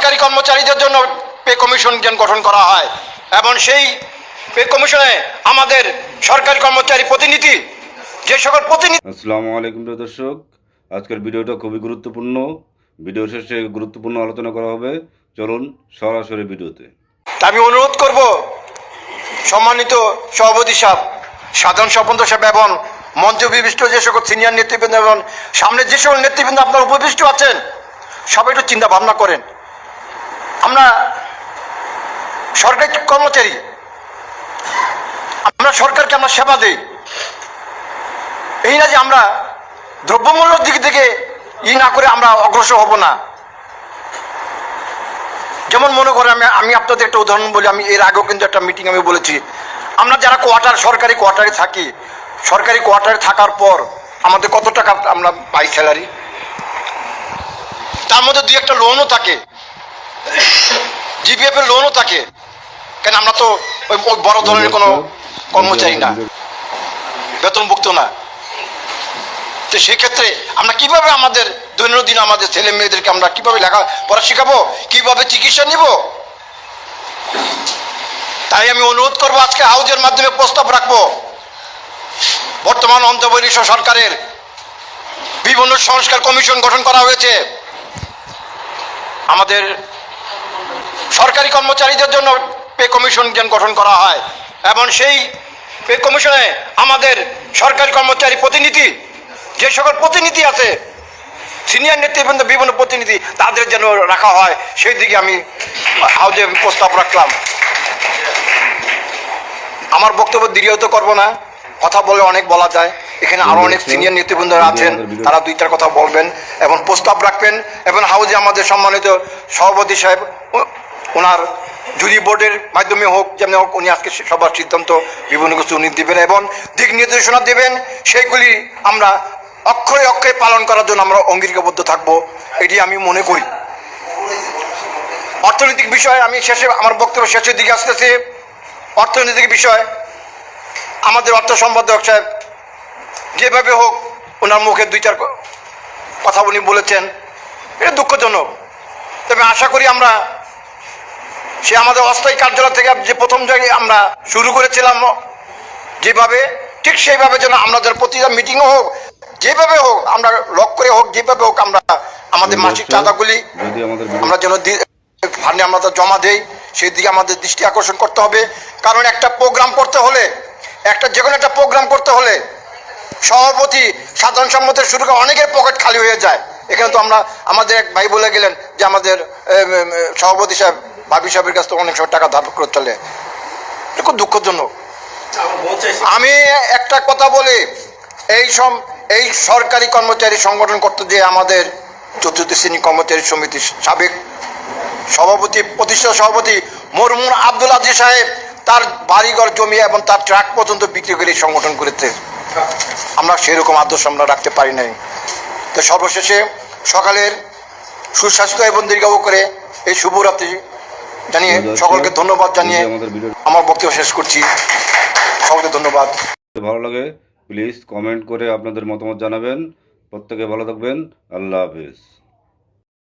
সরকারি কর্মচারীদের জন্য পে কমিশন গঠন করা হয়। এবং সেই পে কমিশনে আমাদের সরকারি কর্মচারী প্রতিনিধি যে সকল প্রতিনিধি আসসালামু আলাইকুম দর্শক। আজকের ভিডিওটা খুবই গুরুত্বপূর্ণ। ভিডিও শেষে গুরুত্বপূর্ণ আলোচনা করা হবে। চলুন সরাসরি ভিডিওতে। আমি অনুরোধ করব সম্মানিত সভাপতি সাহেব সাধারণ সম্পাদক সাহেব এবং মঞ্চ বিশিষ্ট যে সকল সিনিয়র নেতৃবৃন্দ এবং সামনে যে সকল নেতৃবৃন্দ আপনার উপবিষ্ট আছেন সবাই একটু চিন্তা ভাবনা করেন। আমরা সরকারি কর্মচারী। আমরা সরকারকে আমরা সেবা দিই। এই না যে আমরা দ্রব্যমূল্যের দিক থেকে ই না করে আমরা অগ্রসর হব না। যেমন মনে করেন আমি আমি আপনাদের একটা উদাহরণ বলি, আমি এর আগেও কিন্তু একটা মিটিং আমি বলেছি। আমরা যারা কোয়ার্টার, সরকারি কোয়ার্টারে থাকি, সরকারি কোয়ার্টারে থাকার পর আমাদের কত টাকা আমরা পাই স্যালারি? তার মধ্যে দুই একটা লোনও থাকে। জিপিএফ এর লোনও থাকে। কেন আমরা তো ওই বড় ধরনের কোনো কর্মচারী না। বেতনভুক্ত না। তো সেক্ষেত্রে আমরা কীভাবে আমাদের দৈনন্দিন আমাদের ছেলে মেয়েদেরকে আমরা কীভাবে লেখা পড়া শেখাবো? কীভাবে চিকিৎসা নিব? তাই আমি অনুরোধ করব আজকে হাউজের মাধ্যমে প্রস্তাব রাখব। বর্তমান অন্তর্বর্তী সরকারের বিভিন্ন সংস্কার কমিশন গঠন করা হয়েছে। আমাদের সরকারি কর্মচারীদের জন্য পে কমিশন গঠন করা হয়। এবং সেই পে কমিশনে আমাদের সরকারি কর্মচারী প্রতিনিধি, যে সকল প্রতিনিধি আছে সিনিয়র নেতৃবৃন্দ, বিভিন্ন প্রতিনিধি, তাদের যেন রাখা হয়, সেই দিকে আমি হাউজে প্রস্তাব রাখলাম। আমার বক্তব্য দীর্ঘত করব না, কথা বলে অনেক বলা যায়। এখানে আরও অনেক সিনিয়র নেতৃবৃন্দরা আছেন, তারা দুইটার কথা বলবেন এবং প্রস্তাব রাখবেন। এবং হাউজে আমাদের সম্মানিত সভাপতি সাহেব ওনার জুরি বোর্ডের মাধ্যমে হোক, যেমন হোক, উনি আজকে সবার সিদ্ধান্ত, বিভিন্ন কিছু উনি দেবেন এবং দিক নির্দেশনা দেবেন, সেইগুলি আমরা অক্ষরে অক্ষরে পালন করার জন্য আমরা অঙ্গীকারবদ্ধ থাকব, এটি আমি মনে করি। অর্থনৈতিক বিষয়, আমি শেষে আমার বক্তব্য শেষের দিকে আসতেছে। অর্থনৈতিক বিষয়, আমাদের অর্থ সম্পাদক সাহেব যেভাবে হোক, ওনার মুখে দুই চার কথা উনি বলেছেন, এটা দুঃখজনক। তবে আশা করি আমরা সে আমাদের অস্থায়ী কার্যালয় থেকে যে প্রথম জায়গায় আমরা শুরু করেছিলাম যেভাবে ঠিক সেইভাবে যেন যেন প্রতিটা মিটিংও হোক যেভাবে হোক আমরা লক করে হোক যেভাবে হোক আমরা আমাদের মাসিক চাঁদাগুলি আমরা যেন ফান্ডে আমরা জমা দেই সেই দিকে আমাদের দৃষ্টি আকর্ষণ করতে হবে। কারণ একটা প্রোগ্রাম করতে হলে একটা যে কোনো একটা প্রোগ্রাম করতে হলে সভাপতি সাধারণ সম্মতের শুরু করে অনেকের পকেট খালি হয়ে যায়। এখানে তো আমরা আমাদের এক ভাই বলে গেলেন যে আমাদের সভাপতি সাহেব ভাবি সাহেবের কাছ থেকে অনেক সময় টাকা ধার করে চলে। খুব দুঃখজনক। আমি একটা কথা বলি, এই সম, এই সরকারি কর্মচারী সংগঠন করতে যে আমাদের চতুর্থ শ্রেণি কর্মচারী সমিতির সাবেক সভাপতি প্রতিষ্ঠা সভাপতি মরমুন আব্দুল আজিজ সাহেব তার বাড়িঘর, জমি এবং তার ট্রাক পর্যন্ত বিক্রি করে সংগঠন করেছে। আমরা সেরকম আদর্শ আমরা রাখতে পারি নাই। তো সর্বশেষে সকালের সুস্বাস্থ্য এবং দীর্ঘায়ু করে এই শুভরাত্রি জানিয়ে সকলকে ধন্যবাদ জানিয়ে আমাদের আমার বক্তব্য শেষ করছি। সকলকে ধন্যবাদ। ভালো লাগে প্লিজ কমেন্ট করে আপনাদের মতামত জানাবেন। প্রত্যেকে ভালো থাকবেন। আল্লাহ হাফিজ।